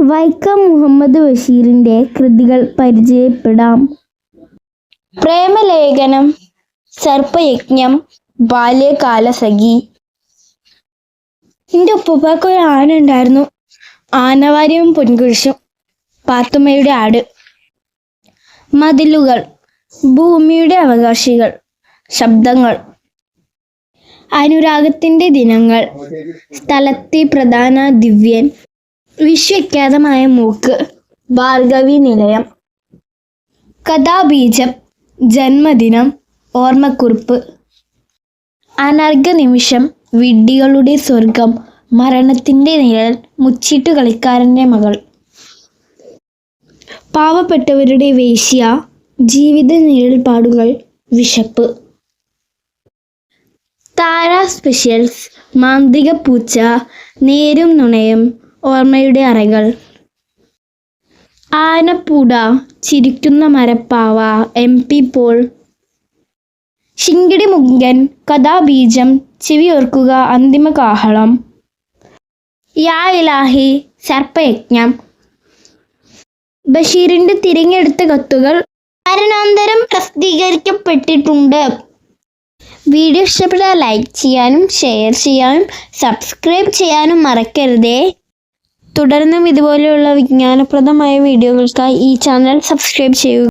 വൈക്കം മുഹമ്മദ് ബഷീറിന്റെ കൃതികൾ പരിചയപ്പെടാം. പ്രേമലേഖനം സർപ്പയജ്ഞം ബാല്യകാല സഖി എന്റെ ഉപ്പുപ്പാക്ക് ഒരു ആന ഉണ്ടായിരുന്നു. ആനവാരിയും പൊൻകുരിശും പാത്തുമ്മയുടെ ആട്. മതിലുകൾ ഭൂമിയുടെ അവകാശികൾ ശബ്ദങ്ങൾ. അനുരാഗത്തിന്റെ ദിനങ്ങൾ സ്ഥലത്തെ പ്രധാന ദിവ്യൻ. വിശ്വവിഖ്യാതമായ മൂക്ക് ഭാർഗവി നിലയം കഥാബീജം ജന്മദിനം ഓർമ്മക്കുറിപ്പ് അനർഘ നിമിഷം വിഡ്ഢികളുടെ സ്വർഗം മരണത്തിന്റെ നിഴൽ മുച്ചിട്ടു കളിക്കാരന്റെ മകൾ. പാവപ്പെട്ടവരുടെ വേശ്യ ജീവിത നിഴൽപ്പാടുകൾ വിശപ്പ്. താര സ്പെഷ്യൽസ് മാന്ത്രിക പൂച്ച നേരും നുണയും ഓർമ്മയുടെ അറകൾ. ആനപ്പൂട ചിരിക്കുന്ന മരപ്പാവ എം പി പോൾ. ശിങ്കിടി മുങ്കൻ കഥാബീജം ചെവിയോർക്കുക അന്തിമ കാഹളം. യാ ഇലാഹി സർപ്പയജ്ഞം. ബഷീറിന്റെ തിരഞ്ഞെടുത്ത കത്തുകൾ മരണാന്തരം പ്രസിദ്ധീകരിക്കപ്പെട്ടിട്ടുണ്ട്. വീഡിയോ ഇഷ്ടപ്പെട്ടാൽ ലൈക്ക് ചെയ്യാനും ഷെയർ ചെയ്യാനും സബ്സ്ക്രൈബ് ചെയ്യാനും മറക്കരുതേ. തുടർന്നും ഇതുപോലെയുള്ള വിജ്ഞാനപ്രദമായ വീഡിയോകൾക്കായി ഈ ചാനൽ സബ്സ്ക്രൈബ് ചെയ്യുക.